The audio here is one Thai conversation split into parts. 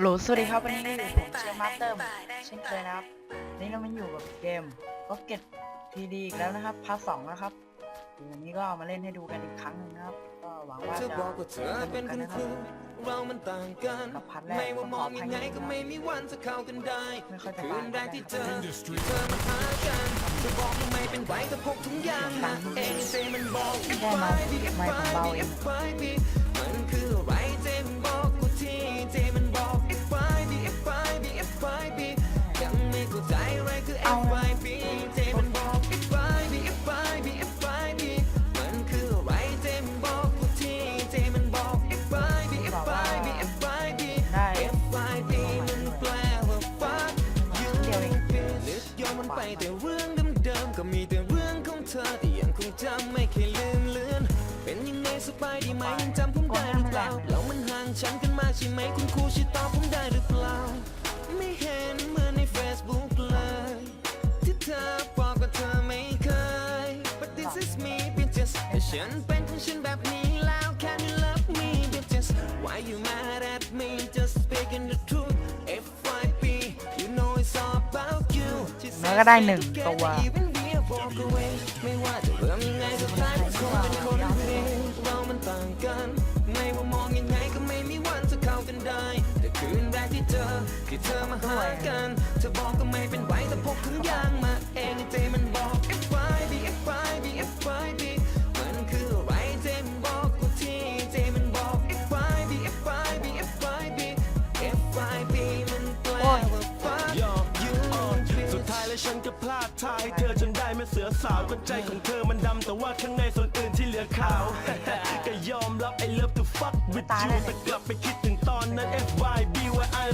โหลสวัสดีครับวันนี้ผมเชียร์มาสเตอร์เช่นเคยนะครับวันนี้เรามาอยู่กับเกม Rocket TD อีกแล้วนะครับพาร์ทสองนะครับวันนี้ก็เอามาเล่นให้ดูกันอีกครั้งหนึงนะครับก็หวังว่าเธจะอบอกว่าเธอสนุเป็นกกัคุนณนะคครับรูเรามันต่างกันกับพัดแรกไม่ว่ามองขออภัยัยงไงด้วยนะก็ไม่มีวันจะเข้ากันได้ไม่ค่อยจะคืนแรกที่เจอ Industry ที่เธอมาหากันเธอบอกว่าไม่เป็นไรแต่พกทุกอย่างมาเองเจมันบอกแค่มาไม่ผมเบาเอง FIB มั ใช่ไหมคุณครูช่วยตอบผมได้หรือเปล่า ไม่เห็นเหมือนใน Facebook เลย ที่เธอบอกว่าเธอไม่เคย but this is me bitches แต่ฉันเป็นของฉันแบบนี้แล้ว can you love me bitches why you mad at me just speaking the truth FYP you know it's all about you แล้วก็ได้หนึ่งตัว กันเธอบอกก็ไม่เป็นไรแต่พกทุกอย่างมาเองใจมันบอก FIB FIB FIB มันคืออะไรเจมันบอกกูทีเจมันบอก FIB FIB FIB FIB มันแปลว่า fuck ยอม you สุดท้ายแล้วฉันก็พลาดท่าให้เธอจนได้แม่เสือสาวก็ใจของเธอมันดำแต่ว่าข้างในส่วนอื่นที่เหลือขาว ก็ยอมรับ I love to fuck with ตาย you แล้วแต่กลับไปคิดถึงตอนนั้น FYB where I'm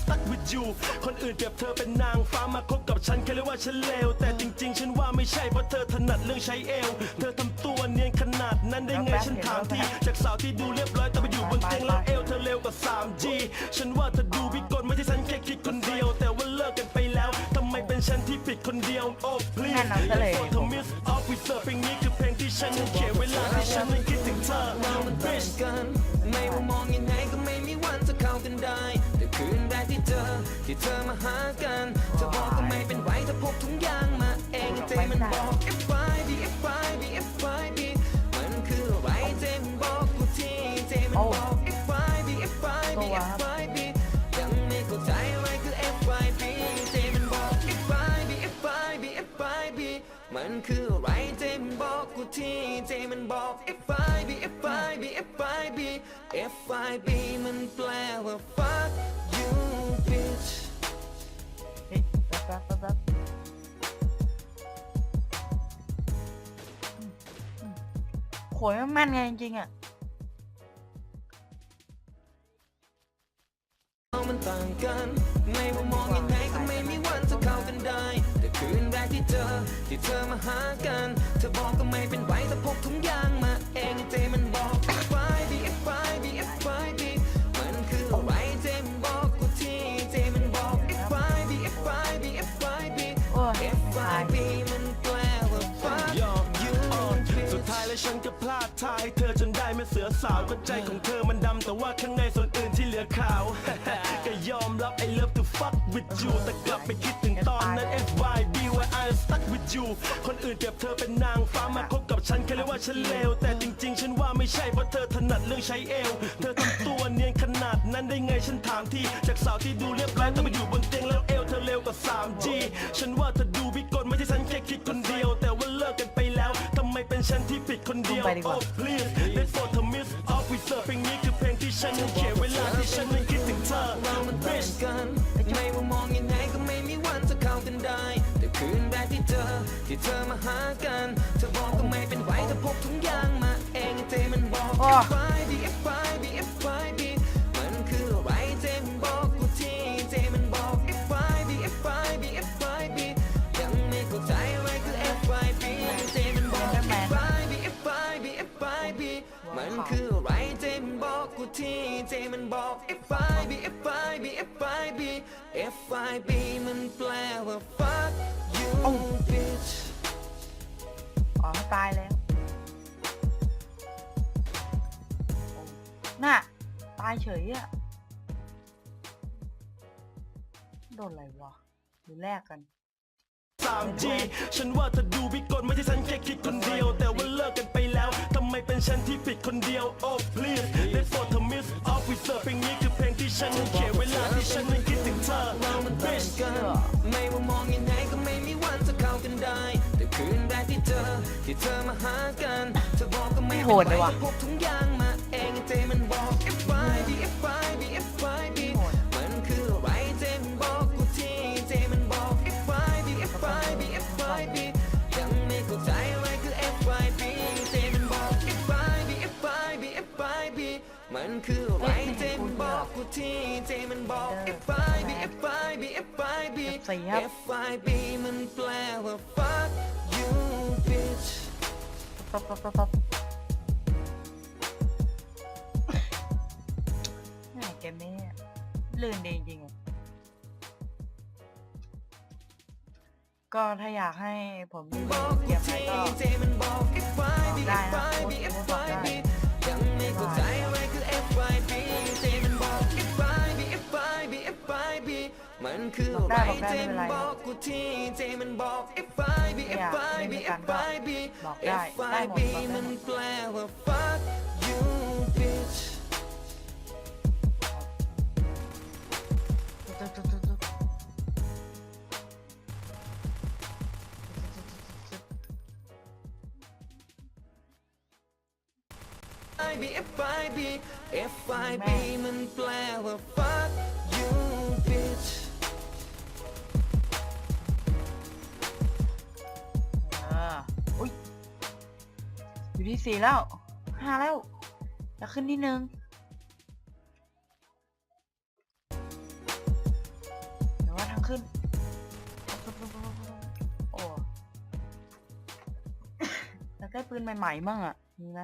stuck with you คนอื่นเปรียบเธอเป็นนางฟ้ามาคบกับฉันแค่เรียกว่าฉันเลวแต่จริง ๆ ฉันว่าไม่ใช่เพราะเธอถนัดเรื่องใช้เอว เธอทำตัวเนียนขนาดนั้นได้ไงฉันถามทีจากสาวที่ดูเรียบร้อยแต่ไปอยู่บนเตียงแล้วเอวเธอเร็วกว่า 3G ฉันว่าเธอดูวิกลไม่ใช่ฉันแค่คิดคนเดียว แต่ว่าเลิกกันไปแล้วทำไมเป็นฉันที่ผิดคนเดียวโอ้ please แน่นอนซะเลยโทมิสออฟฟิเซอร์เพลงนี้คือเพลงที่ฉันนั้นเขียนเวลาที่ฉันนั้นคิดถึงเธอ เรามันต่าง bitch กัน ไม่ว่ามองยังไงก็ไม่มีวันจะเข้ากันได้แต่ คืนแรกที่เจอที่เธอมาหากันเธอบอกก็ไม่เป็นไรถ้าพกทุกอย่างมาเองใจมันบอก มันคืออะไรใจมันบอกกูทีใจมันบอก FIB FIB FIB FIB มันแปลว่า fuck you bitch เฮ้ยแป๊บแป๊บแป๊บแป๊บอืมอืมโขยมันแม่นไงจริงๆอะเรามันต่างกัน ไม่ว่ามองยังไงก็ไม่มีวันจะเข้ากันได้แต่ คืนแรกที่เจอที่เธอมาหากัน เธอบอกก็ไม่เป็นไรแต่พกทุกอย่างมาเองใจมันบอก FIB FIB FIB มันคืออะไรใจมันบอกกูทีใจมันบอก FIB FIB FIB โอ้ยไม่ตาย FIB มันแปลว่า fuck ยอม you สุดท้ายแล้วฉันก็พลาดท่าให้เธอจนได้แม่ เสือสาวก็ใจของเธอมันดำแต่ว่าข้างในส่วนอื่นที่เหลือขาว ก็ยอมรับ I love to fuck with you แต่กลับไปคิดถึงตอนนั้น FYB why I stuck with you คนอื่นเปรียบเธอเป็นนางฟ้ามาคบกับฉันแค่เรียกว่าฉันเลวแต่จริงๆ ฉันว่าไม่ใช่เพราะเธอถนัดเรื่องใช้เอว เธอทำตัวเนียนขนาดนั้นได้ไงฉันถามทีจากสาวที่ดูเรียบร้อยแต่มาอยู่บนเตียงแล้วเอวเธอเร็วกว่า 3G ฉันว่าเธอ ฉันที่ผิดคนเดียวลงไปดีกว่า Oh please let's go to miss officer เพลงนี้คือเพลงที่ฉันนั้นเขียนเวลาที่ฉันนั้นคิดถึงเธอเรามันต่าง bitch กันไม่ว่ามองยังไงก็ไม่มีวันจะเข้ากันได้ แต่คืนแรกที่เจอที่เธอมาหากัน คืออะไรใจมันบอกกูทีใจมันบอก FIB FIB FIB FIB มันแปลว่า fuck you bitch อ๋อตายแล้ว น่ะ ตายเฉยอะโดนอะไรวะหรือแลกกัน 3G ฉันว่าเธอดูวิกลไม่ใช่ฉันแค่คิดคนเดียว แต่ว่าเลิกกันไปแล้วทำไมเป็นฉันที่ผิดคนเดียว Oh please ได้โปรดเธอ miss officer เพลงนี้คือเพลงที่ฉันนั้นเขียนเวลาที่ฉันนั้นคิดถึงเธอ เรามันต่าง Bitch กันไม่ว่ามองยังไงก็ไม่มีวันจะเข้ากันได้ แต่คืนแรกที่เจอที่เธอมาหากันเธอบอกก็ไม่โหดเลยว่ะ พกทุกอย่างมาเองใจมันบอก F I B F I คืออะไรใจมันบอกกูทีใจมันบอก F I B F I B F I B F4 ครับ F I B มันแปลว่า fuck you bitch ปั๊บปั๊บปั๊บปั๊บแหม่เกมนี้ลื่นดีจริงๆอะก็ถ้าอยากให้ผมรีวิบอวกเกกูมไหนทีก็ใจมันบอก F I B ได้ F นะ I B โพ F สต์บอก I ได้ B ยังไม่ เข้าใจอะไรคือ F I B ใจมันบอก F I B F I B F I B มันคืออะไรบอกได้ใจไม่เป็นไรมันบอกกูทีใจมันบอก F I B F I B F I B บอกได้ F ได้ I หมด B บอกได้หมดมันแปลว่า fuck you B F I B F I B มันแปลว่า fuck you bitch เอออุ้ยอยู่ที่สี่แล้วห้าแล้วจะขึ้นที่หนึ่งเดี๋ยวว่าทางขึ้น โอ้แล้วได้ปืนใหม่ๆมั่งอะ มีไหม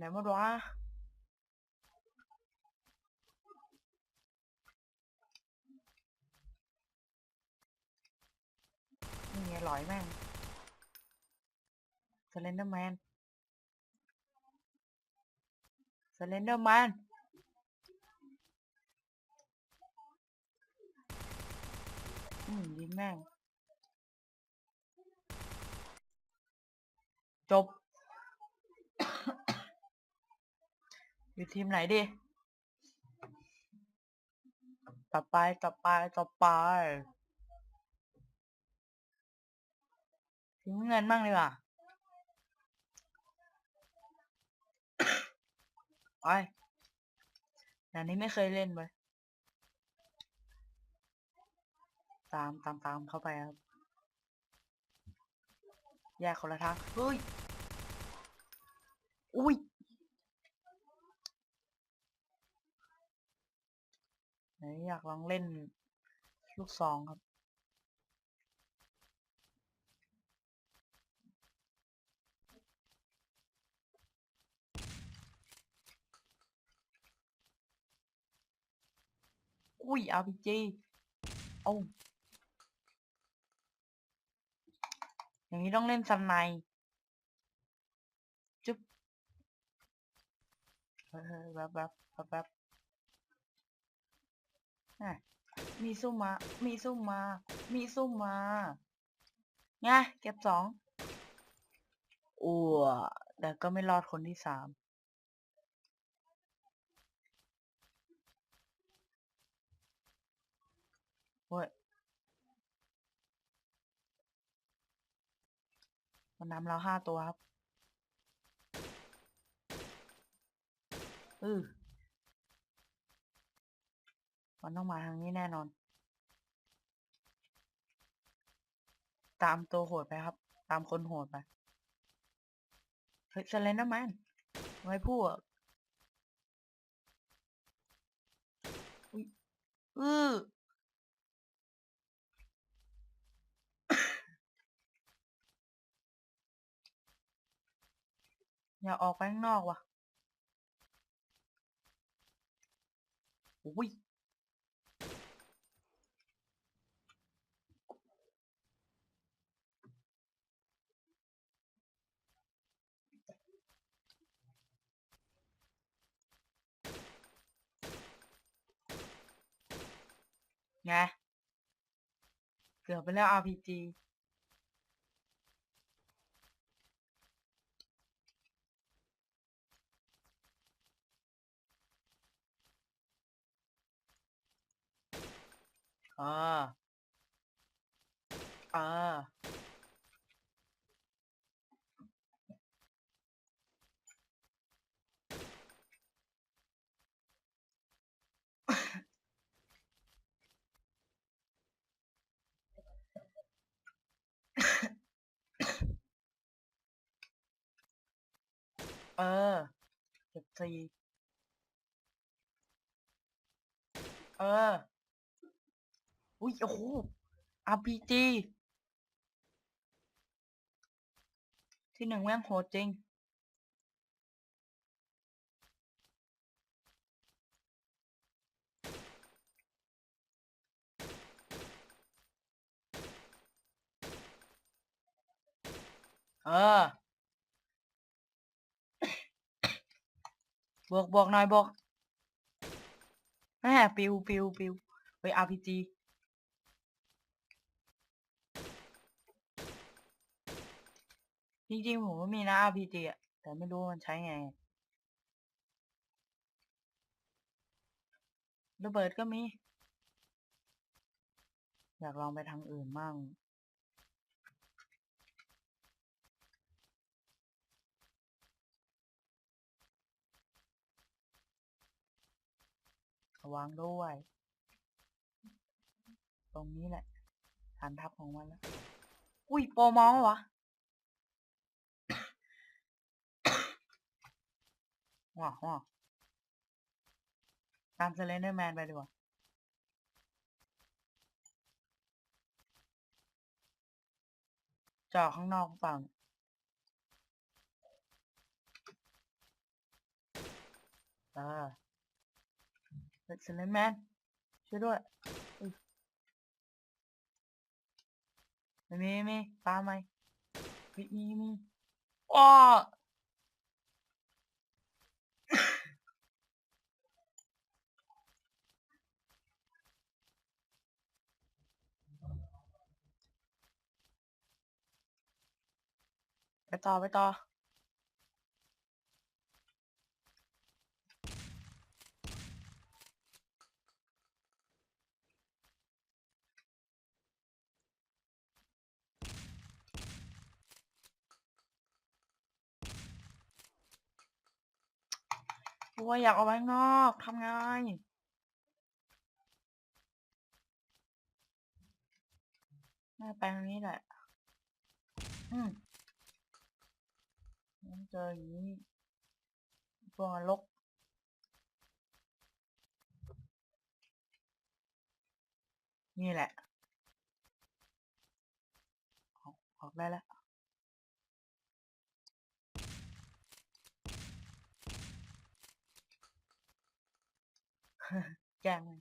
ไหนหมดวะนี่ไงหลอยแม่งสเลนเดอร์แมนสเลนเดอร์แมนอืมยิงแม่ง จบ อยู่ทีมไหนดิต่อไปต่อไปต่อไปทีมเงินบ้างดีกว่าไปอย่นี้ไม่เคยเล่นเลยตามตามตามเข้าไปครับ แยกคนละทางเฮ้ย อุ้ย ไหนอยากลองเล่นลูกซองครับ อุ้ย RPG โอ้าอย่างนี้ต้องเล่นซันไนจุ๊บแบบแบบแบบ แบบอ่มมา มีสู้มมา มีสู้มาไงเก็บสองอ้วแต่ก็ไม่รอดคนที่สามเว้ยมันนำเราห้าตัวครับ อือ มันต้องมาทางนี้แน่นอน ตามตัวโหดไปครับ ตามคนโหดไป เฮ้ยสเลนเดอร์แมนไว้พูดอุ้ยอืออยาออกไปข้างนอกว่ะ อุ้ย ไงเกือบไปแล้ว RPG อ่าอ่าเออเก็บสี่เออ อุ้ยโอ้โห RPG ที่หนึ่งแม่งโหดจริง เออ บวกบวกหน่อยบวกแม่ปิวปิวปิวเฮ้ย RPG จริงๆผมก็มีนะ RPG อะ แต่ไม่รู้มันใช้ไง ระเบิดก็มี อยากลองไปทางอื่นมั่ง วังด้วย ตรงนี้แหละฐานทัพของมันแล้ว อุ้ยโปรมองวะว้าวว้าตามเซเลนเดอร์แมนไปดีกว่าจอข้างนอกหรือเปล่าเออ เซเลนแมนช่วยด้วยม่มีไม่มีตาไหมมีมีมีอ้อไปต่อไปต่อ โอ้ยอยากออกไปข้างนอกทำไงน่าไปทางนี้แหละ อืมเจออย่างนี้พวนรกนี่แหละ ออกออกได้แล้ว แกล้งมัน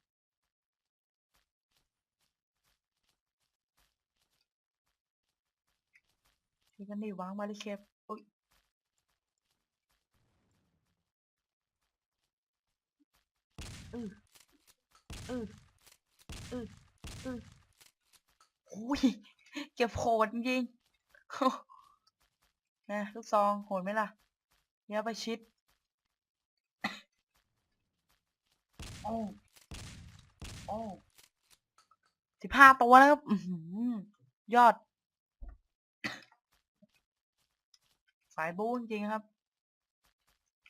ช่กันดิวางบาริเคปอุ้ยอืออืออืออืออุ้ยเก็บโหดจริงนะลูกซองโหดไหมล่ะเดี๋ยวไปชิด โอ้โอ้สิบห้าตัวแล้วครับยอด สายบู๊จริงครับ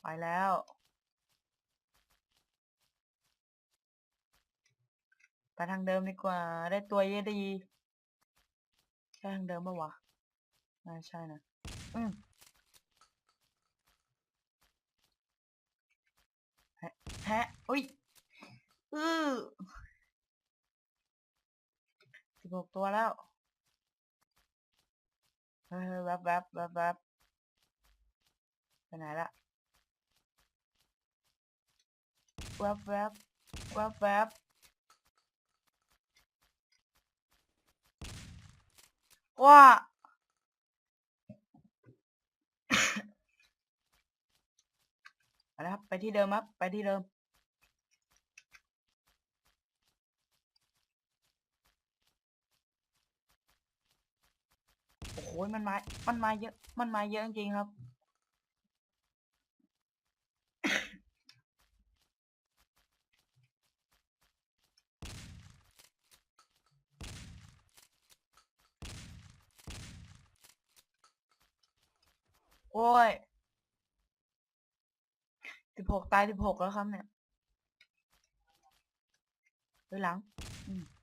ไปแล้ว ไปทางเดิมดีกว่า ได้ตัวเยอะดีใช่ทางเดิมปะวะไม่ใช่นะอืมแฮแฮะอุ้ย อือสิบหกตัวแล้วเฮ้ยแวบแวบแวบแวบไปไหนละแวบแวบแวบแวบว้าไปนะครับ ไปที่เดิมครับ ไปที่เดิม โอ้โหมันมา มันมาเยอะ มันมาเยอะจริงครับ โอ้ยสิบหกตายสิบหกแล้วครับเนี่ย ไปหลัง อืม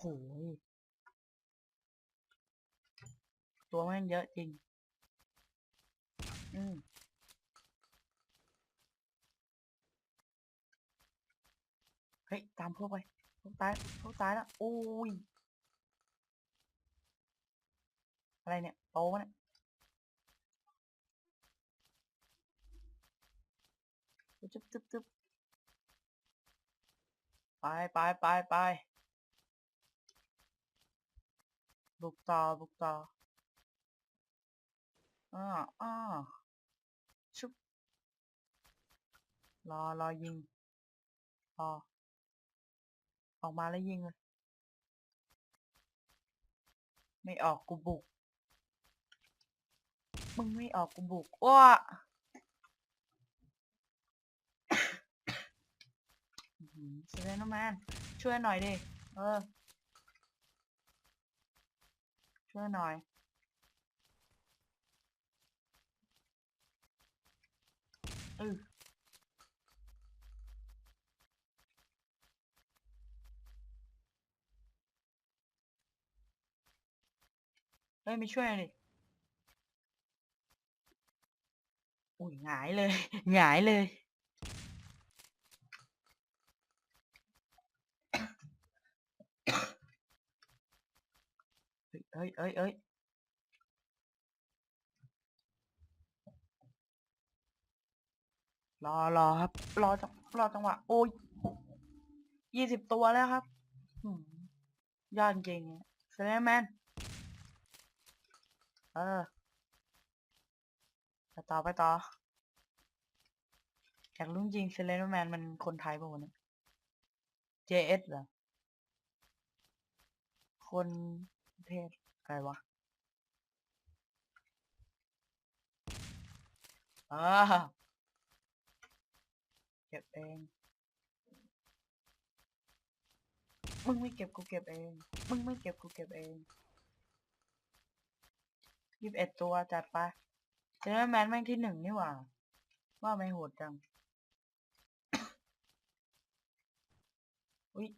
โหยตัวแม่งเยอะจริง อืมเฮ้ย ตามพวกไป พวกตายพวกตายแล้วโอ้ย อะไรเนี่ย โตวะเนี่ยจึ๊บจึ๊บจึ๊บไปไปไปไป บุกต่อบุกต่ออ้าอ้าชุบรอรอยิงรอออกมาแล้วยิงเลยไม่ออกกูบุก มึงไม่ออกกูบุกว้าเซเลนแมนช่วยหน่อยดิ เออ ช่วยหน่อยเออเฮ้ยไม่ช่วยหน่อยอุ้ยหงายเลยหงายเลย เอ้ยเอ้ยเอ้ยรอรอครับ รอจังรอจังหวะ โอ้ยยี่สิบตัวแล้วครับยอดจริงเซเลนแมนเออไปต่อไปต่ออยากรู้จริงเซเลนแมนมันคนไทยป่าวะเนี่ย JS เหรอ คนประเทศ อะไรวะอ่าเก็บเองมึงไม่เก็บกูเก็บเอง มึงไม่เก็บกูเก็บเองยี่สิบเอ็ดตัวจัดไปเจอแมนแม่งที่หนึ่งนี่หว่า ว่าไม่โหดจัง อุ้ย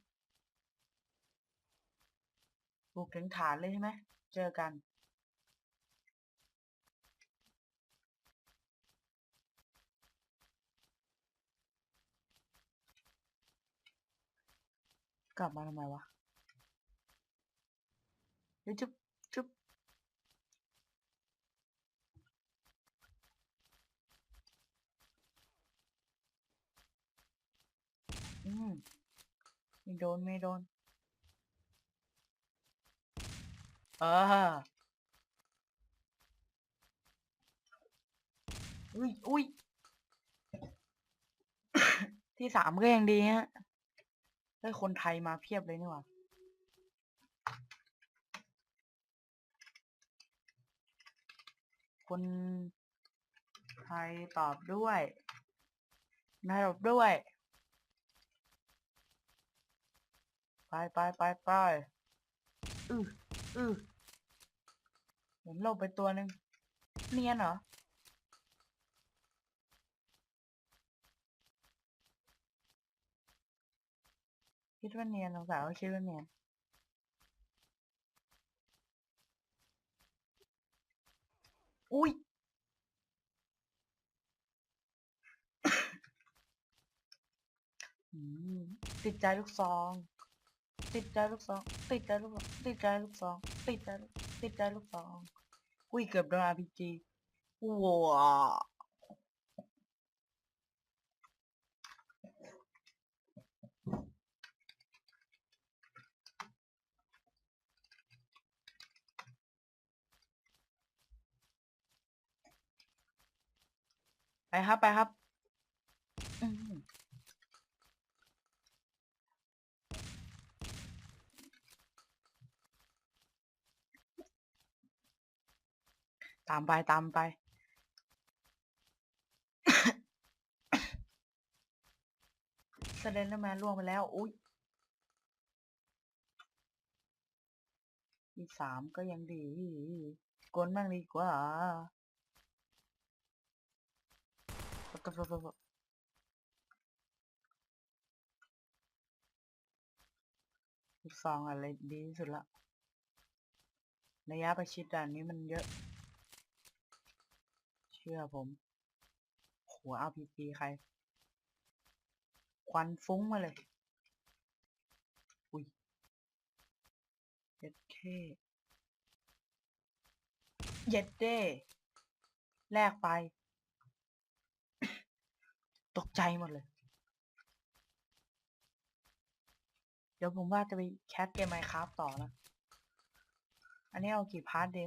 บุกถึงฐานเลยใช่ไหม เจอกันกลับมาทำไมวะเดี๋ยวจุ๊บจุ๊บอืมไม่โดน ไม่โดน เอออุ้ยอุ้ยที่สามก็ยังดีฮะได้คนไทยมาเพียบเลยนี่หว่าคนไทยตอบด้วยนายตอบด้วย ไปไปไปไปอือ เอือผมหลบไปตัวหนึ่งเนียนเหรอ คิดว่าเนียนสงสาวคิดว่าเนียนอุ้ยติดใจลูกซอง ติดใจลูกซองติดใจลูกซองติดใจลูกซองติดใจลูกติดใจลูกซองอุ้ยเกือบโดน RPG ว้าไปครับไปครับอื้อหือ ตามไปตามไป สเลนเดอร์แมนล่วงไปแล้ว อุ้ยอีสามก็ยังดีกลบ้างดีกว่าปะปะปะปะปะอีสองอะไรดีที่สุดละระยะประชิดด่านนี้มันเยอะ เชื่อผม หัว RPG ใคร ควันฟุ้งมาเลย อุ้ยเย็ดเคเย็ดเด้แลกไป ตกใจหมดเลย เดี๋ยวผมว่าจะไปแคสเกมไมค์ครับต่อนะ อันนี้เอากี่พาร์ทเด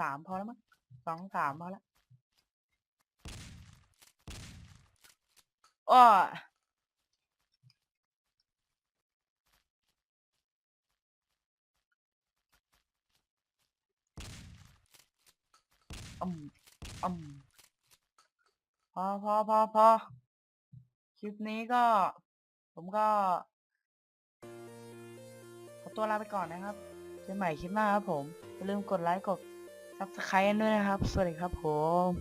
สามพอแล้วมั้งสองสามพอแล้ว อ้ออืมอืมพอพอพอพอคลิปนี้ก็ ผมก็ ขอตัวลาไปก่อนนะครับเจอกันใหม่คลิปหน้าครับผม อย่าลืมกดไลค์กด subscribe ด้วยนะครับ สวัสดีครับผม